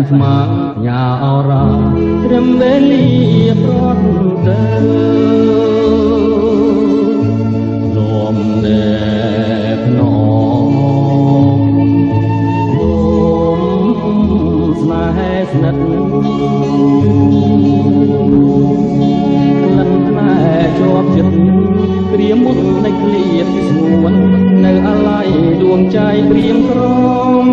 នស្មាំងញ៉ាអរ៉ាត្រឹមវេលាប្រត់ទៅលំតែភ្នំលំស្នេហ៍ស្និទ្ធក្លិនផ្លែជាប់ចិត្តក្រៀមមុននៃឃ្លាតស្ងួននៅអាឡ័យដួងใจក្រៀមក្រំ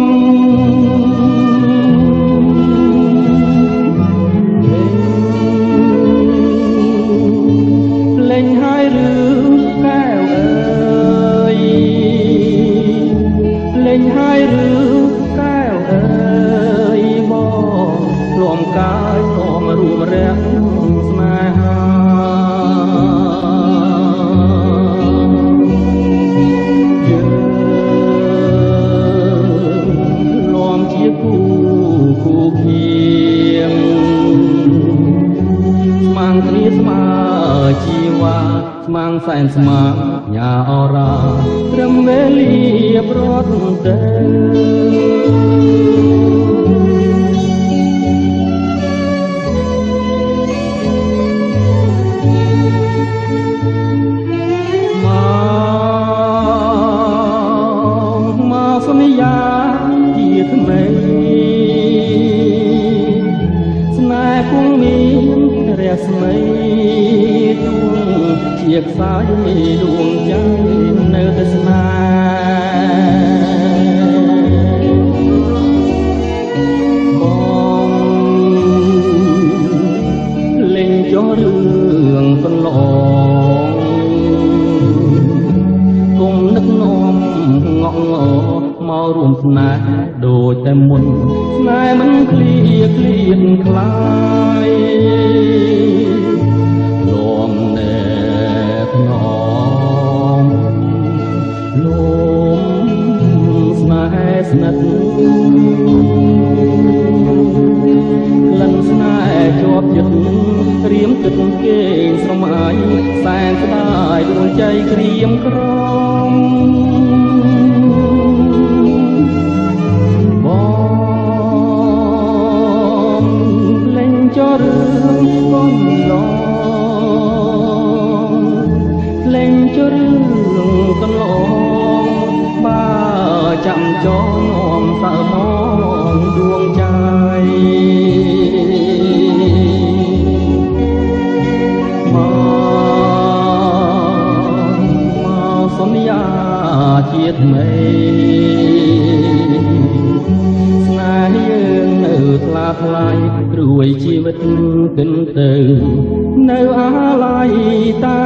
ជីវ៉ាស្មាំងសែនស្មាំញ៉ាអរ៉ាត្រឹមវេលាប្រត់ទៅ ដួងใจនៅតែស្នេហ៍បងលេងចោះរឿងកន្លងគុំនឹកនាំងក់ងមករួមស្នេហ៍ដូចតែមុនស្នេហ៍មិនឃ្លៀឃ្លៀនខ្លាយ លំស្នេហ៍ស្និទ្ធក្លិនស្នេហ៍ជាប់ចិត្តរៀមគិតគេងស្រមៃសែនស្ដាយដួងใจក្រៀមក្រំ ចងនាំសើមកដួងใจមកមកសន្យាជាថ្មីស្នេហ៍យើងនៅថ្លាថ្លៃព្រួយជីវិតគិនទៅ នៅអាឡ័យតែ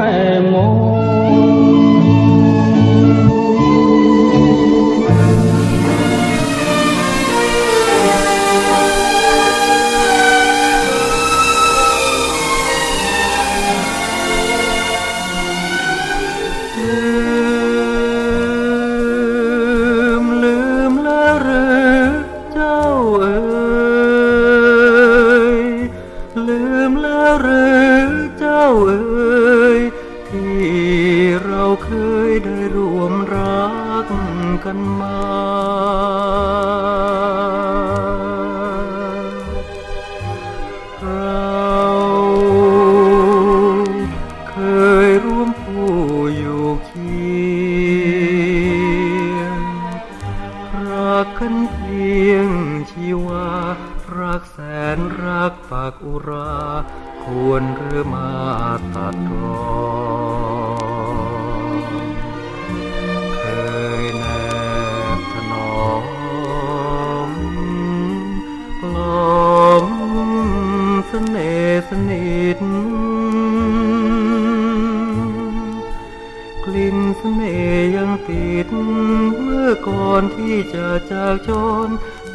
ควรหรือมาตัดรอเคยแนบถนอมกลอมเสน่ห์สนิทกลิ่นเสน่ห์ยังติดเมื่อก่อนที่จะจากจร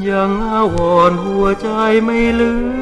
ยังอาวรหัวใจไม่ลืม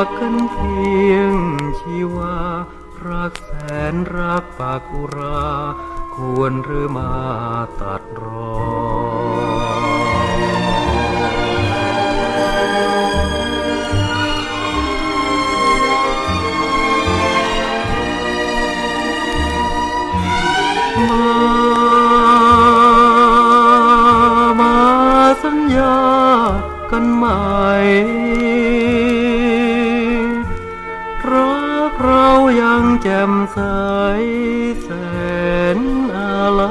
รักกันเพียงชีวา รักแสนรักปากุรา ควรหรือมาตัดรอนมามาสัญญากันใหม่ แจ่มใสแสนอะไร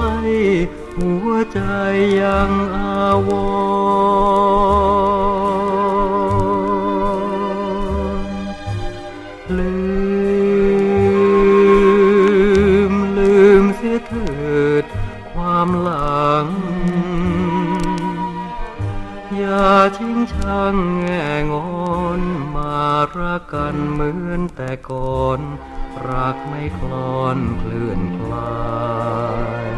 หัวใจยังอาวรลืมลืมเสียเถิดความหลัง อย่าทิ้งช่างแง่งอนมารักกันเหมือนแต่ก่อน รักไม่คลอนเคลื่อนคลาย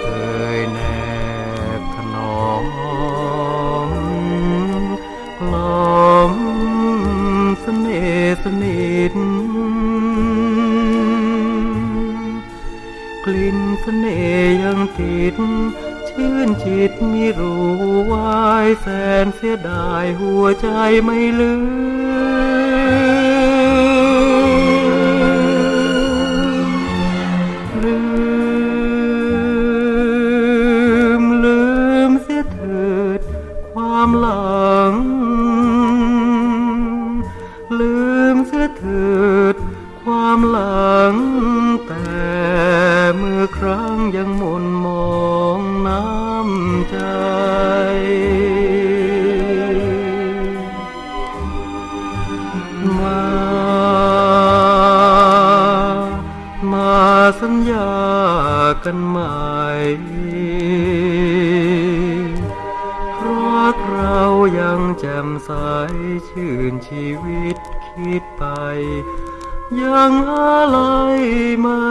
เคยแนบถนอมกล่อมเสน่ห์สนิทกลิ่นเสน่ห์ยังติดชื่นจิตมีรู้วายแสนเสียดายหัวใจไม่ลืม ดความหลัง แต่เมื่อครั้งยังหมนมองน้ำใจ มา มาสัญญากันใหม่รักเรายังแจ่มใสชื่นชีวิต คิดไป ยังอะไรไม่